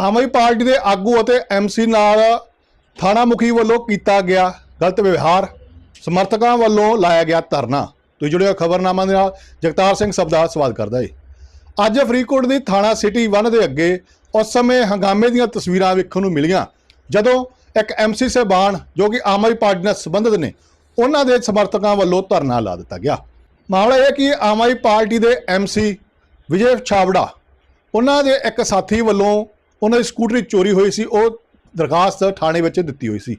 ਆਮ Aadmi Party ਦੇ ਆਗੂ ਅਤੇ ਐਮਸੀ ਨਾਲ ਥਾਣਾ ਮੁਖੀ ਵੱਲੋਂ ਕੀਤਾ ਗਿਆ ਗਲਤ ਵਿਵਹਾਰ। ਸਮਰਥਕਾਂ ਵੱਲੋਂ ਲਾਇਆ ਗਿਆ ਧਰਨਾ। ਤੁਸੀਂ ਜੁੜਿਓ ਖਬਰਨਾਮਾ ਦੇ ਨਾਲ। ਜਗਤਾਰ ਸਿੰਘ ਸਬਦਾ ਸਵਾਲ ਕਰਦਾ ਏ। ਅੱਜ ਫਰੀਦਕੋਟ ਦੀ ਥਾਣਾ ਸਿਟੀ 1 ਦੇ ਅੱਗੇ ਉਸ ਸਮੇਂ ਹੰਗਾਮੇ ਦੀਆਂ ਤਸਵੀਰਾਂ ਵੇਖਣ ਨੂੰ ਮਿਲੀਆਂ। ਜਦੋਂ ਇੱਕ ਐਮਸੀ ਸਹਿਬਾਨ, ਜੋ ਕਿ ਆਮ ਆਦਮੀ ਪਾਰਟੀ ਨਾਲ ਸੰਬੰਧਿਤ ਨੇ, ਉਹਨਾਂ ਦੇ ਸਮਰਥਕਾਂ ਵੱਲੋਂ ਧਰਨਾ ਲਾ ਦਿੱਤਾ ਗਿਆ। ਮਾਮਲਾ ਇਹ ਹੈ ਕਿ ਆਮ ਆਦਮੀ ਪਾਰਟੀ ਦੇ ਐਮਸੀ ਵਿਜੇ ਛਾਵੜਾ ਉਹਨਾਂ ਦੇ ਇੱਕ ਸਾਥੀ ਵੱਲੋਂ ਉਹਨਾਂ ਦੀ ਸਕੂਟਰੀ ਚੋਰੀ ਹੋਈ ਸੀ, ਉਹ ਦਰਖਾਸਤ ਥਾਣੇ ਵਿੱਚ ਦਿੱਤੀ ਹੋਈ ਸੀ।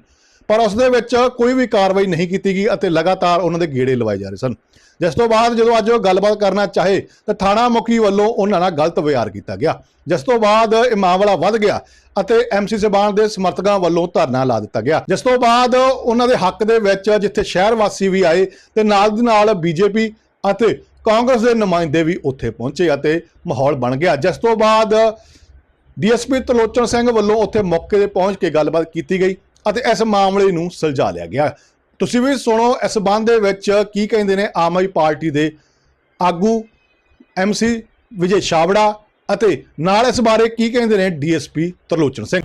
ਪਰ ਉਸ ਦੇ ਵਿੱਚ ਕੋਈ ਵੀ ਕਾਰਵਾਈ ਨਹੀਂ ਕੀਤੀ ਗਈ ਅਤੇ ਲਗਾਤਾਰ ਉਹਨਾਂ ਦੇ ਗੇੜੇ ਲਵਾਏ ਜਾ ਰਹੇ ਸਨ। ਜਿਸ ਤੋਂ ਬਾਅਦ ਜਦੋਂ ਅੱਜ ਉਹ ਗੱਲਬਾਤ ਕਰਨਾ ਚਾਹੇ, ਤਾਂ ਥਾਣਾ ਮੁਖੀ ਵੱਲੋਂ ਉਹਨਾਂ ਨਾਲ ਗਲਤ ਵਿਹਾਰ ਕੀਤਾ ਗਿਆ। ਜਿਸ ਤੋਂ ਬਾਅਦ ਇਹ ਮਾਮਲਾ ਵੱਧ ਗਿਆ ਅਤੇ ਐਮਸੀ ਸਬਾਨ ਦੇ ਸਮਰਥਕਾਂ ਵੱਲੋਂ ਧਰਨਾ ਲਾ ਦਿੱਤਾ ਗਿਆ। ਜਿਸ ਤੋਂ ਬਾਅਦ ਉਹਨਾਂ ਦੇ ਹੱਕ ਦੇ ਵਿੱਚ ਜਿੱਥੇ ਸ਼ਹਿਰ ਵਾਸੀ ਵੀ ਆਏ, ਤੇ ਨਾਲ ਦੀ ਨਾਲ ਬੀਜੇਪੀ ਅਤੇ ਕਾਂਗਰਸ ਦੇ ਨੁਮਾਇੰਦੇ ਵੀ ਉੱਥੇ ਪਹੁੰਚੇ ਅਤੇ ਮਾਹੌਲ ਬਣ ਗਿਆ। ਜਿਸ ਤੋਂ ਬਾਅਦ ਡੀਐਸਪੀ ਤਲੋਚਨ ਸਿੰਘ ਵੱਲੋਂ ਉੱਥੇ ਮੌਕੇ ਤੇ ਪਹੁੰਚ ਕੇ ਗੱਲਬਾਤ ਕੀਤੀ ਗਈ ਅਤੇ ਇਸ ਮਾਮਲੇ ਨੂੰ ਸੁਲਝਾ ਲਿਆ ਗਿਆ। ਤੁਸੀਂ ਵੀ ਸੁਣੋ, ਇਸ ਸੰਬੰਧ ਦੇ ਵਿੱਚ ਕੀ ਕਹਿੰਦੇ ਨੇ ਆਮ ਆਦਮੀ ਪਾਰਟੀ ਦੇ ਆਗੂ ਐਮਸੀ ਵਿਜੇ ਛਾਵੜਾ ਅਤੇ ਨਾਲ ਇਸ ਬਾਰੇ ਕੀ ਕਹਿੰਦੇ ਨੇ ਡੀਐਸਪੀ ਤਰਲੋਚਨ ਸਿੰਘ?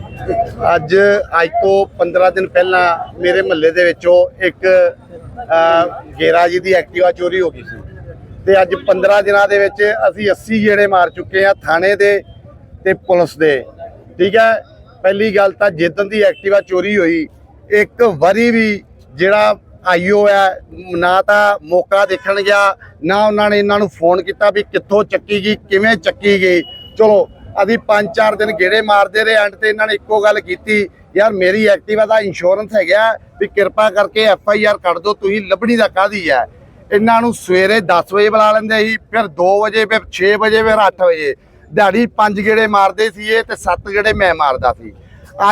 ਅੱਜ ਅੱਜ ਤੋਂ 15 ਦਿਨ ਪਹਿਲਾਂ ਮੇਰੇ ਮਹੱਲੇ ਦੇ ਵਿੱਚੋਂ ਇੱਕ ਗੇਰਾ ਜੀ ਦੀ ਐਕਟਿਵਾ ਚੋਰੀ ਹੋ ਗਈ ਸੀ। ਤੇ ਅੱਜ 15 ਦਿਨਾਂ ਦੇ ਵਿੱਚ ਅਸੀਂ 80 ਜਿਹੜੇ ਮਾਰ ਚੁੱਕੇ ਆ ਥਾਣੇ ਦੇ ਤੇ ਪੁਲਿਸ ਦੇ। ਠੀਕ ਹੈ? ਪਹਿਲੀ ਗੱਲ ਤਾਂ ਜਿੱਦਣ ਦੀ ਐਕਟਿਵਾ ਚੋਰੀ ਹੋਈ। ਇੱਕ ਵਾਰੀ ਵੀ ਜਿਹੜਾ ਆਈਓ ਹੈ, ਨਾ ਤਾਂ ਮੌਕਾ ਦੇਖਣ ਗਿਆ, ਨਾ ਉਹਨਾਂ ਨੇ ਇਹਨਾਂ ਨੂੰ ਫੋਨ ਕੀਤਾ ਵੀ ਕਿੱਥੋਂ ਚੱਕੀ ਗਈ, ਕਿਵੇਂ ਚੱਕੀ ਗਈ। ਚਲੋ, ਅਸੀਂ ਪੰਜ ਚਾਰ ਦਿਨ ਗੇੜੇ ਮਾਰਦੇ ਰਹੇ, ਐਂਡ ਤੇ ਇਹਨਾਂ ਨੇ ਇੱਕੋ ਗੱਲ ਕੀਤੀ, ਯਾਰ ਮੇਰੀ ਐਕਟਿਵਾ ਦਾ ਇੰਸ਼ੋਰੈਂਸ ਹੈਗਾ ਵੀ ਕਿਰਪਾ ਕਰਕੇ ਐਫ ਆਈ ਆਰ ਕੱਢ ਦਿਓ, ਤੁਸੀਂ ਲੱਭਣੀ ਦਾ ਕਾਦੀ ਹੈ? ਇਹਨਾਂ ਨੂੰ ਸਵੇਰੇ 10 ਵਜੇ ਬੁਲਾ ਲੈਂਦੇ ਸੀ, ਫਿਰ 2 ਵਜੇ, ਫਿਰ 6 ਵਜੇ, ਫਿਰ 8 ਵਜੇ। ਦਿਹਾੜੀ ਪੰਜ ਗੇੜੇ ਮਾਰਦੇ ਸੀ ਇਹ ਤੇ ਸੱਤ ਗੇੜੇ ਮੈਂ ਮਾਰਦਾ ਸੀ।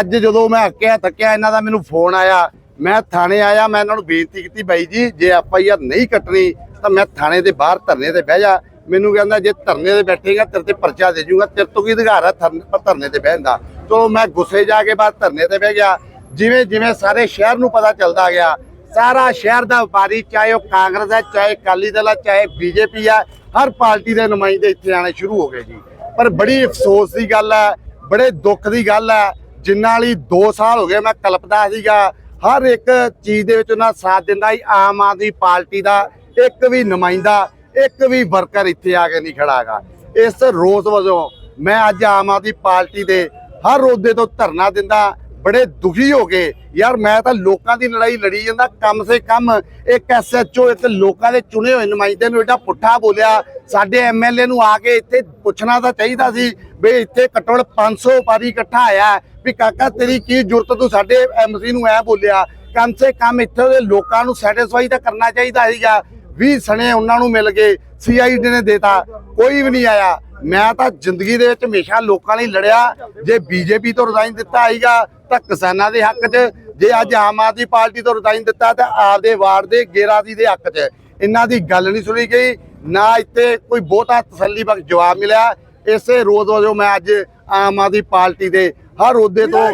ਅੱਜ ਜਦੋਂ ਮੈਂ ਅੱਕਿਆ ਥੱਕਿਆ, ਇਹਨਾਂ ਦਾ ਮੈਨੂੰ ਫੋਨ ਆਇਆ। ਮੈਂ ਥਾਣੇ ਆਇਆ, ਮੈਂ ਇਹਨਾਂ ਨੂੰ ਬੇਨਤੀ ਕੀਤੀ ਬਾਈ ਜੀ, ਜੇ ਐਫ ਆਈ ਆਰ ਨਹੀਂ ਕੱਟਣੀ, ਤਾਂ ਮੈਂ ਥਾਣੇ ਦੇ ਬਾਹਰ ਧਰਨੇ ਤੇ ਬਹਿ ਜਾ। ਮੈਨੂੰ ਕਹਿੰਦਾ, ਜੇ ਧਰਨੇ ਤੇ ਬੈਠੇਗਾ, ਤੇਰੇ ਤੇ ਪਰਚਾ ਦੇ ਜੂਗਾ, ਤੇਰੇ ਤੋਂ ਕੀ ਅਧਿਕਾਰ ਹੈ ਧਰਨ- ਧਰਨੇ ਤੇ ਬਹਿਣ ਦਾ? ਚਲੋ, ਮੈਂ ਗੁੱਸੇ ਜਾ ਕੇ ਬਾਅਦ ਧਰਨੇ ਤੇ ਬਹਿ ਗਿਆ। ਜਿਵੇਂ ਜਿਵੇਂ ਸਾਰੇ ਸ਼ਹਿਰ ਨੂੰ ਪਤਾ ਚੱਲਦਾ ਗਿਆ, ਸਾਰਾ ਸ਼ਹਿਰ ਦਾ ਵਪਾਰੀ, ਚਾਹੇ ਉਹ ਕਾਂਗਰਸ ਹੈ, ਚਾਹੇ ਅਕਾਲੀ ਦਲ ਹੈ, ਚਾਹੇ ਬੀਜੇਪੀ ਹੈ, ਹਰ ਪਾਰਟੀ ਦੇ ਨੁਮਾਇੰਦੇ ਇੱਥੇ ਆਣੇ ਸ਼ੁਰੂ ਹੋ ਗਏ ਜੀ। ਪਰ ਬੜੀ ਅਫਸੋਸ ਦੀ ਗੱਲ ਹੈ, ਬੜੇ ਦੁੱਖ ਦੀ ਗੱਲ ਹੈ ਜਿਨ੍ਹਾਂ ਲਈ 2 ਸਾਲ ਹੋ ਗਏ ਮੈਂ ਕਲਪਦਾ ਸੀਗਾ। ਹਰ ਇੱਕ ਚੀਜ਼ ਦੇ ਵਿੱਚ ਉਹਨਾਂ ਸਾਥ ਦਿੰਦਾ ਸੀ, ਆਮ ਆਦਮੀ ਪਾਰਟੀ ਦਾ ਇੱਕ ਵੀ ਨੁਮਾਇੰਦਾ, ਇੱਕ ਵੀ ਵਰਕਰ ਇੱਥੇ ਆ ਕੇ ਨਹੀਂ ਖੜਾਗਾ ਇਸ ਰੋਸ ਵਜੋਂ ਮੈਂ ਅੱਜ ਆਮ ਆਦਮੀ ਪਾਰਟੀ ਦੇ ਹਰ ਰੋਦੇ ਤੋਂ ਧਰਨਾ ਦਿੰਦਾ ਬੜੇ ਦੁਖੀ ਹੋ ਗਏ ਯਾਰ ਮੈਂ ਤਾਂ ਲੋਕਾਂ ਦੀ ਲੜਾਈ ਲੜੀ ਜਾਂਦਾ, ਕਮ ਸੇ ਕਮ, ਇੱਕ ਐਸਐਚਓ ਇੱਕ ਲੋਕਾਂ ਦੇ ਚੁਣੇ ਹੋਏ ਨੁਮਾਇੰਦੇ ਨੂੰ ਏਡਾ ਪੁੱਠਾ ਬੋਲਿਆ। ਸਾਡੇ ਐਮਐਲਏ ਨੂੰ ਆ ਕੇ ਇੱਥੇ ਪੁੱਛਣਾ ਤਾਂ ਚਾਹੀਦਾ ਸੀ ਵੀ ਇੱਥੇ ਘੱਟੋ ਘੱਟ 500 ਵਾਰੀ ਇਕੱਠਾ ਆਇਆ ਵੀ ਕਾਕਾ, ਤੇਰੀ ਕੀ ਜ਼ਰੂਰਤ ਤੂੰ ਸਾਡੇ ਐਮਸੀ ਨੂੰ ਐ ਬੋਲਿਆ। ਕਮ ਸੇ ਕਮ ਇੱਥੇ ਦੇ ਲੋਕਾਂ ਨੂੰ ਸੈਟੀਸਫਾਈ ਤਾਂ ਕਰਨਾ ਚਾਹੀਦਾ ਸੀਗਾ। 20 ਸਣੇ ਉਹਨਾਂ ਨੂੰ ਮਿਲ ਗਏ ਸੀਆਈਡੀ ਨੇ ਦੇਤਾ ਕੋਈ ਵੀ ਨਹੀਂ ਆਇਆ। ਮੈਂ ਤਾਂ ਜ਼ਿੰਦਗੀ ਦੇ ਵਿੱਚ ਹਮੇਸ਼ਾ ਲੋਕਾਂ ਲਈ ਲੜਿਆ। ਜੇ ਬੀਜੇਪੀ ਤੋਂ ਰਿਜ਼ਾਈਨ ਦਿੱਤਾ ਆਏਗਾ ਤਾਂ ਕਿਸਾਨਾਂ ਦੇ ਹੱਕ 'ਚ। ਜੇ ਅੱਜ ਆਮ ਆਦਮੀ ਪਾਰਟੀ ਤੋਂ ਰਿਜ਼ਾਈਨ ਦਿੱਤਾ ਤਾਂ ਆਪਦੇ ਵਾਰਡ ਦੇ ਗੇਰਾਦੀ ਦੇ ਹੱਕ 'ਚ। ਇਹਨਾਂ ਦੀ ਗੱਲ ਨਹੀਂ ਸੁਣੀ ਗਈ ਨਾ ਇੱਥੇ ਕੋਈ ਬਹੁਤਾ ਤਸੱਲੀ ਬਖਸ਼ ਜਵਾਬ ਮਿਲਿਆ। ਇਸੇ ਰੋਜ਼ ਵਜੋਂ ਮੈਂ ਅੱਜ ਆਮ ਆਦਮੀ ਪਾਰਟੀ ਦੇ ਹਰ ਅਹੁਦੇ ਤੋਂ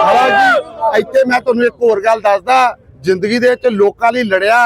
ਹਾਲਾਂਕਿ ਇੱਥੇ ਮੈਂ ਤੁਹਾਨੂੰ ਇੱਕ ਹੋਰ ਗੱਲ ਦੱਸਦਾ। ਜ਼ਿੰਦਗੀ ਦੇ ਵਿੱਚ ਲੋਕਾਂ ਲਈ ਲੜਿਆ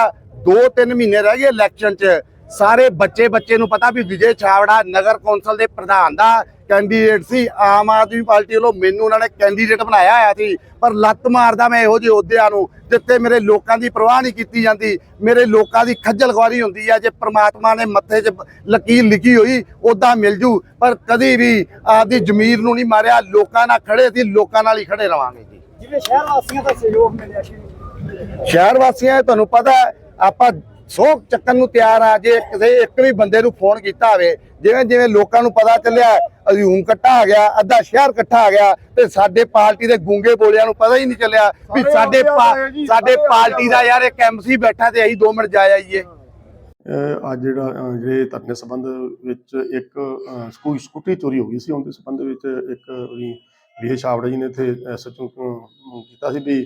2-3 ਮਹੀਨੇ ਰਹਿ ਗਏ ਇਲੈਕਸ਼ਨ 'ਚ। ਸਾਰੇ ਬੱਚੇ ਬੱਚੇ ਨੂੰ ਪਤਾ ਵੀ ਵਿਜੇ ਛਾਵੜਾ ਨਗਰ ਕੌਂਸਲ ਦੇ ਪ੍ਰਧਾਨ ਦਾ ਕੈਂਡੀਡੇਟ ਸੀ। ਆਮ ਆਦਮੀ ਪਾਰਟੀ ਵੱਲੋਂ ਮੈਨੂੰ ਉਹਨਾਂ ਨੇ ਕੈਂਡੀਡੇਟ ਬਣਾਇਆ ਹੋਇਆ ਸੀ। ਪਰ ਲੱਤ ਮਾਰਦਾ ਮੈਂ ਇਹੋ ਜਿਹੇ ਅਹੁਦਿਆਂ ਨੂੰ ਜਿੱਥੇ ਮੇਰੇ ਲੋਕਾਂ ਦੀ ਪਰਵਾਹ ਨਹੀਂ ਕੀਤੀ ਜਾਂਦੀ। ਮੇਰੇ ਲੋਕਾਂ ਦੀ ਖੱਜਲ ਖੁਆਰੀ ਹੁੰਦੀ ਆ। ਜੇ ਪ੍ਰਮਾਤਮਾ ਨੇ ਮੱਥੇ 'ਚ ਲਕੀਰ ਲਿਖੀ ਹੋਈ ਉਦਾਂ ਮਿਲ ਜੂ। ਪਰ ਕਦੀ ਵੀ ਆਪਦੀ ਜ਼ਮੀਰ ਨੂੰ ਨਹੀਂ ਮਾਰਿਆ। ਲੋਕਾਂ ਨਾਲ ਖੜੇ ਸੀ ਲੋਕਾਂ ਨਾਲ ਹੀ ਖੜੇ ਰਵਾਂਗੇ ਜੀ। ਜਿਵੇਂ ਸ਼ਹਿਰ ਵਾਸੀਆਂ ਦਾ ਸਹਿਯੋਗ ਮਿਲਿਆ ਸੀ। ਸ਼ਹਿਰ ਵਾਸੀਆਂ ਤੁਹਾਨੂੰ ਪਤਾ ਹੈ, ਆਪਾਂ ਸੌ ਚੱਕਣ ਨੂੰ ਤਿਆਰ ਆ ਜੇ ਕਿਸੇ ਇੱਕ ਵੀ ਬੰਦੇ ਨੂੰ ਫੋਨ ਕੀਤਾ ਹੋਵੇ ਜਿਵੇਂ ਜਿਵੇਂ ਲੋਕਾਂ ਨੂੰ ਪਤਾ ਚੱਲਿਆ ਹਜੂਮ ਇਕੱਠਾ ਆ ਗਿਆ ਅੱਧਾ ਸ਼ਹਿਰ ਇਕੱਠਾ ਆ ਗਿਆ ਤੇ ਸਾਡੇ ਪਾਰਟੀ ਦੇ ਗੂੰਗੇ ਬੋਲਿਆਂ ਨੂੰ ਪਤਾ ਹੀ ਨਹੀਂ ਚੱਲਿਆ ਵੀ ਸਾਡੇ ਸਾਡੇ ਪਾਰਟੀ ਦਾ ਯਾਰ ਇੱਕ ਐਮਸੀ ਬੈਠਾ ਤੇ ਅਸੀਂ 2 ਮਿੰਟ ਜਾ ਆਈਏ। ਅੱਜ ਜਿਹੜਾ ਜਿਹੜੇ ਧਰਨੇ ਸੰਬੰਧ ਵਿੱਚ ਇੱਕ ਅਹ ਸਕੂ ਸਕੂਟਰੀ ਚੋਰੀ ਹੋ ਗਈ ਸੀ ਉਹਦੇ ਸੰਬੰਧ ਵਿੱਚ ਇੱਕ ਵੀ ਵੀਰ ਛਾਵੜਾ ਜੀ ਨੇ ਇੱਥੇ ਐਸਐਚਓ ਕੀਤਾ ਸੀ ਵੀ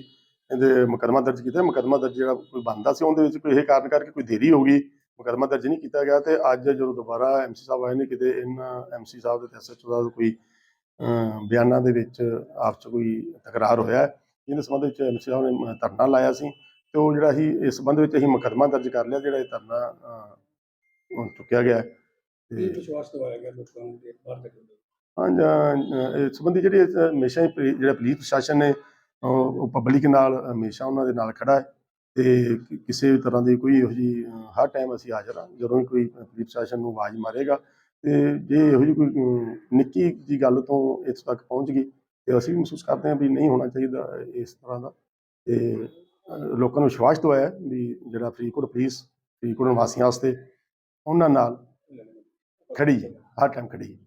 ਇਹਦੇ ਮੁਕੱਦਮਾ ਦਰਜ ਕੀਤਾ ਮੁਕੱਦਮਾ ਦਰਜ ਜਿਹੜਾ ਕੋਈ ਬੰਦਾ ਸੀ ਉਹਦੇ ਵਿੱਚ ਕੋਈ ਇਹ ਕਾਰਨ ਕਰਕੇ ਕੋਈ ਦੇਰੀ ਹੋ ਗਈ ਮੁਕੱਦਮਾ ਦਰਜ ਨਹੀਂ ਕੀਤਾ ਗਿਆ ਤੇ ਅੱਜ ਜਦੋਂ ਦੁਬਾਰਾ ਐਮਸੀ ਸਾਹਿਬ ਆਏ ਨੇ ਕਿਤੇ ਇਹਨਾਂ ਐਮਸੀ ਸਾਹਿਬ ਤੇ ਐਸਐਚਓ ਦਾ ਕੋਈ ਬਿਆਨਾਂ ਦੇ ਵਿੱਚ ਆਪਸ ਕੋਈ ਤਕਰਾਰ ਹੋਇਆ ਹੈ। ਜਿਹਦੇ ਸੰਬੰਧ ਵਿੱਚ ਐਮਸੀ ਸਾਹਿਬ ਨੇ ਧਰਨਾ ਲਾਇਆ ਸੀ ਤੇ ਉਹ ਜਿਹੜਾ ਸੀ ਇਸ ਸੰਬੰਧ ਵਿੱਚ ਅਸੀਂ ਮੁਕੱਦਮਾ ਦਰਜ ਕਰ ਲਿਆ ਜਿਹੜਾ ਇਹ ਧਰਨਾ ਚੁੱਕਿਆ ਗਿਆ ਹੈ। ਤੇ ਵਿਸ਼ਵਾਸ ਦਵਾਇਆ ਗਿਆ ਲੋਕਾਂ ਨੂੰ ਬਾਹਰ ਤੱਕ ਹਾਂ ਜਾਂ ਇਸ ਸੰਬੰਧੀ ਜਿਹੜੇ ਹਮੇਸ਼ਾ ਹੀ ਜਿਹੜਾ ਪੁਲਿਸ ਪ੍ਰਸ਼ਾਸਨ ਨੇ ਉਹ ਪਬਲਿਕ ਨਾਲ ਹਮੇਸ਼ਾ ਉਹਨਾਂ ਦੇ ਨਾਲ ਖੜਾ ਹੈ ਤੇ ਕਿਸੇ ਵੀ ਤਰ੍ਹਾਂ ਦੀ ਕੋਈ ਇਹੋ ਜਿਹੀ ਹਰ ਟਾਈਮ ਅਸੀਂ ਹਾਜ਼ਰ ਹਾਂ, ਜਦੋਂ ਵੀ ਕੋਈ ਪੁਲਿਸ ਪ੍ਰਸ਼ਾਸਨ ਨੂੰ ਆਵਾਜ਼ ਮਾਰੇਗਾ ਤੇ ਜੇ ਇਹੋ ਜਿਹੀ ਕੋਈ ਨਿੱਕੀ ਜੀ ਗੱਲ ਤੋਂ ਇਸ ਤੱਕ ਪਹੁੰਚ ਗਈ ਤੇ ਅਸੀਂ ਮਹਿਸੂਸ ਕਰਦੇ ਹਾਂ ਵੀ ਨਹੀਂ ਹੋਣਾ ਚਾਹੀਦਾ ਇਸ ਤਰ੍ਹਾਂ ਦਾ ਤੇ ਲੋਕਾਂ ਨੂੰ ਵਿਸ਼ਵਾਸ ਦਵਾਇਆ ਹੈ ਵੀ ਜਿਹੜਾ ਫਰੀਦਕੋਟ ਪੁਲਿਸ, ਫਰੀਦਕੋਟ ਨਿਵਾਸੀਆਂ ਵਾਸਤੇ ਉਹਨਾਂ ਨਾਲ ਖੜੀ ਹੈ, ਹਰ ਟਾਈਮ ਖੜੀ ਹੈ।